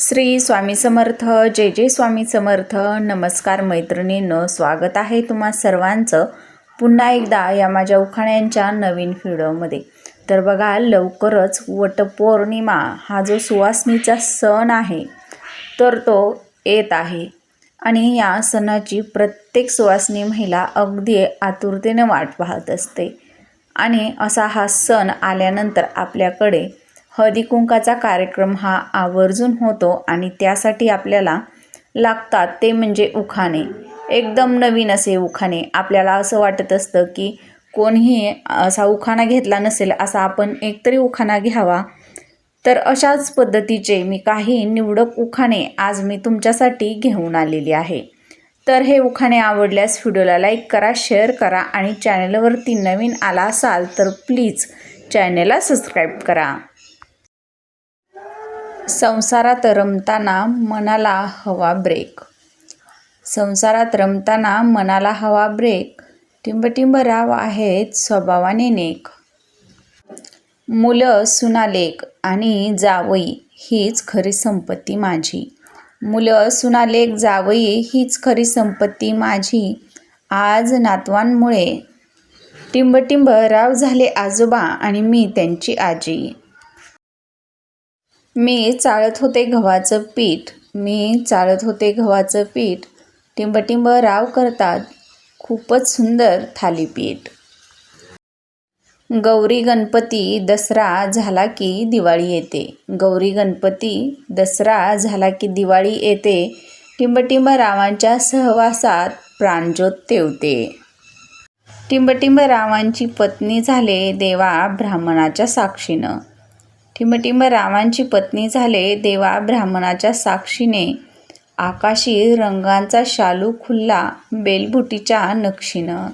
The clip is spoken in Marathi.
श्री स्वामी समर्थ जय जय स्वामी समर्थ. नमस्कार मैत्रिणीनं स्वागत आहे तुम्हा सर्वांचं पुन्हा एकदा या माझ्या उखाण्यांच्या नवीन व्हिडिओमध्ये. तर बघा लवकरच वटपौर्णिमा हा जो सुवासनीचा सण आहे तर तो येत आहे. आणि या सणाची प्रत्येक सुवासनी महिला अगदी आतुरतेने वाट पाहत असते. आणि असा हा सण आल्यानंतर आपल्याकडे हळदीकुंकाचा कार्यक्रम हा आवर्जून होतो आणि त्यासाठी आपल्याला लागतात ते म्हणजे उखाणे. एकदम नवीन असे उखाणे. आपल्याला असं वाटत असतं की कोणीही असा उखाणा घेतला नसेल असा आपण एकतरी उखाणा घ्यावा. तर अशाच पद्धतीचे मी काही निवडक उखाणे आज मी तुमच्यासाठी घेऊन आलेली आहे. तर हे उखाणे आवडल्यास व्हिडिओला लाईक करा शेअर करा आणि चॅनलवरती नवीन आला असाल तर प्लीज चॅनलला सबस्क्राईब करा. संसारात रमताना मनाला हवा ब्रेक संसारात रमताना मनाला हवा ब्रेक टिंबटिंब राव आहेत स्वभावाने नेक. मुलं सुनालेक आणि जावई हीच खरी संपत्ती माझी. मुलं सुनालेक जावई हीच खरी संपत्ती माझी. आज नातवांमुळे टिंबटिंब राव झाले आजोबा आणि मी त्यांची आजी. मी चाळत होते गव्हाचं पीठ. मी चाळत होते गव्हाचं पीठ. टिंबटिंब राव करतात. खूपच सुंदर थालीपीठ. गौरी गणपती दसरा झाला की दिवाळी येते. गौरी गणपती दसरा झाला की दिवाळी येते. टिंबटिंब रावांच्या सहवासात प्राणज्योत तेवते. टिंबटिंब रावांची पत्नी झाले देवा ब्राह्मणाच्या साक्षीनं. टिंबटिंब रामांची पत्नी झाले देवा ब्राह्मणाच्या साक्षीने आकाशी रंगांचा शालू खुल्ला बेलबुटीच्या नक्षीनं.